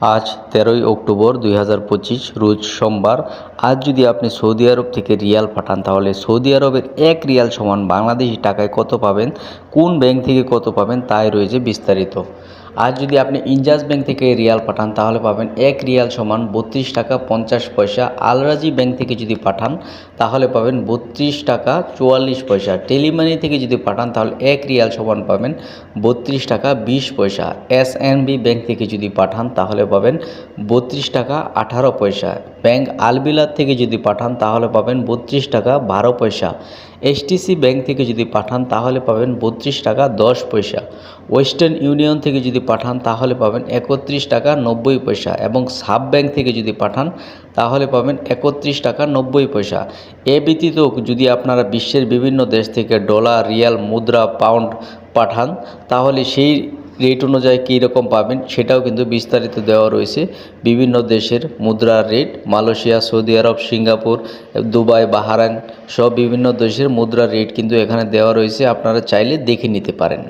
আজ তেরোই অক্টোবর দুই হাজার পঁচিশ, রোজ সোমবার। আজ যদি আপনি সৌদি আরব থেকে রিয়াল পাঠান, তাহলে সৌদি আরবের এক রিয়াল সমান বাংলাদেশি টাকায় কত পাবেন, কোন ব্যাংক থেকে কত পাবেন, তাই রয়েছে বিস্তারিত। আজ যদি আপনি ইনজাস ব্যাংক থেকে রিয়াল পাঠান, তাহলে পাবেন এক রিয়াল সমান বত্রিশ টাকা পঞ্চাশ পয়সা। আলরাজি ব্যাংক থেকে যদি পাঠান, তাহলে পাবেন বত্রিশ টাকা চুয়াল্লিশ পয়সা। টেলিমানি থেকে যদি পাঠান, তাহলে এক রিয়াল সমান পাবেন বত্রিশ টাকা বিশ পয়সা। এস ব্যাংক থেকে যদি পাঠান, তাহলে পাবেন বত্রিশ টাকা আঠারো পয়সা। ব্যাংক আলবিলাত থেকে যদি পাঠান, তাহলে পাবেন বত্রিশ টাকা বারো পয়সা। এসটিসি ব্যাংক থেকে যদি পাঠান, তাহলে পাবেন বত্রিশ টাকা দশ পয়সা। ওয়েস্টার্ন ইউনিয়ন থেকে যদি পাঠান, তাহলে পাবেন একত্রিশ টাকা নব্বই পয়সা এবং সাব ব্যাংক থেকে যদি পাঠান, তাহলে পাবেন একত্রিশ টাকা নব্বই পয়সা। এ ব্যতীত যদি আপনারা বিশ্বের বিভিন্ন দেশ থেকে ডলার, রিয়াল, মুদ্রা, পাউন্ড পাঠান, তাহলে সেই রেট অনুযায়ী কী রকম পাবেন সেটাও কিন্তু বিস্তারিত দেওয়া রয়েছে। বিভিন্ন দেশের মুদ্রার rate Malaysia, Saudi Arab, Singapore, Dubai Bahrain সব বিভিন্ন দেশের মুদ্রার রেট কিন্তু এখানে দেওয়া রয়েছে। আপনারা চাইলে দেখে নিতে পারেন।